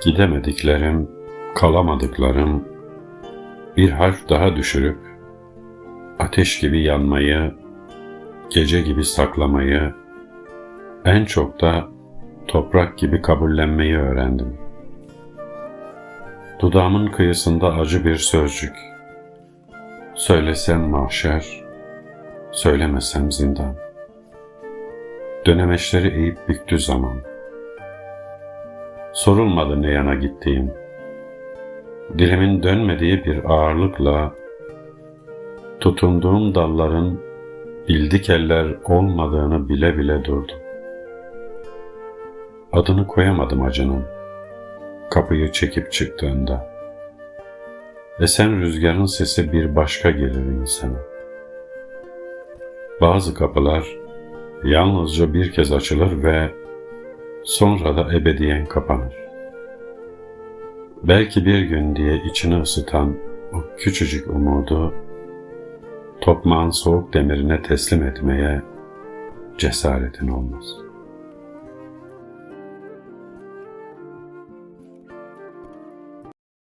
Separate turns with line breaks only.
Gidemediklerim, kalamadıklarım, bir harf daha düşürüp, ateş gibi yanmayı, gece gibi saklamayı, en çok da toprak gibi kabullenmeyi öğrendim. Dudağımın kıyısında acı bir sözcük. Söylesem mahşer, söylemesem zindan. Dönemeçleri eğip büktü zaman. Sorulmadı ne yana gittiğim. Dilimin dönmediği bir ağırlıkla tutunduğum dalların bildik eller olmadığını bile bile durdum. Adını koyamadım acının. Kapıyı çekip çıktığında. Esen rüzgarın sesi bir başka gelir insana. Bazı kapılar yalnızca bir kez açılır ve sonra da ebediyen kapanır. Belki bir gün diye içini ısıtan o küçücük umudu topmağın soğuk demirine teslim etmeye cesaretin olmaz.''